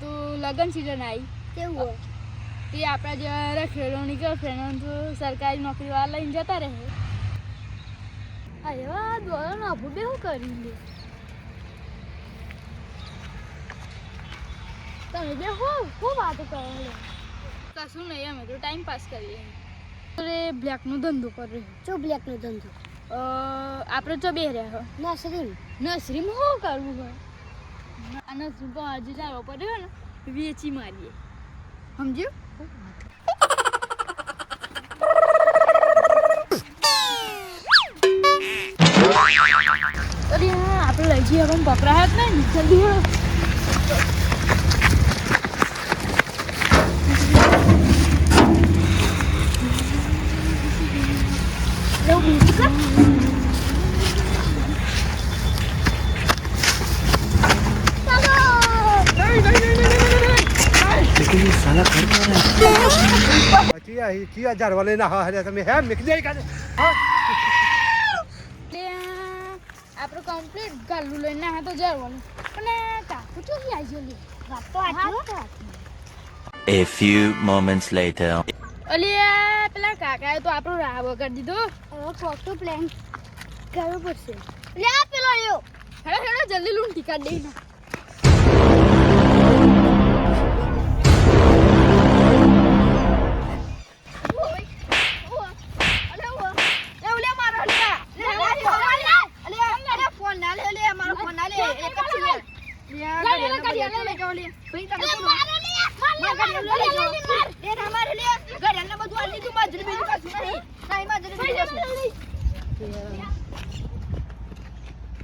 તું લગ્ન સિઝન આવી કેવું તે આપણા જેવા રખેડોની ગર્લફ્રેન્ડ તો સરકારી નોકરી વાળા લઈને જતા રહે. આ એવા દોડો નાભું બે શું કરી લે. તમે બે હો હું વાતો કરો કશું નહીં અમે તો ટાઈમ પાસ કરીએ. અરે બ્લેકનો ધંધો કર રહ્યો. જો બ્લેકનો ધંધો. આપણે તો બે રહ્યા નસરીમ નર્સરીમાં શું કરવું હોય? નર્સરી પર આજે ચાલો પડ્યો ને વેચી મારીએ. સમજ્યું? અરે હા, આપણે લઈ જઈએ, પણ પકડાયા જ નહીં જલ્દી એવું ઝાડવા લઈને હા હર્યા તમે હે મીક દે કાલે આપણું કમ્પ્લીટ ગાલું લઈને હા તો ઝાડવાનું અને કાકુ તો હી આવી જલી વાત તો આ A few moments later. Aliya પેલા કાકાએ તો આપણો રાહ વગર દીધો. હવે ખોટો પ્લાન કરવો પડશે. લે પેલો આવ્યો હેડો હેડો જલ્દી લૂંટી કાઢ દઈ ના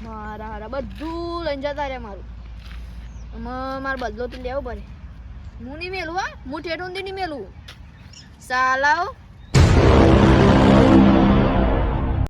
મારા હારા બધું લઈને જતા રહ્યા મારું. મારો બદલો તો લેવો પડે. હું નહીં મેલું હા. હું ઠેઠ ઊંધી નહીં મેલું. સાલાઓ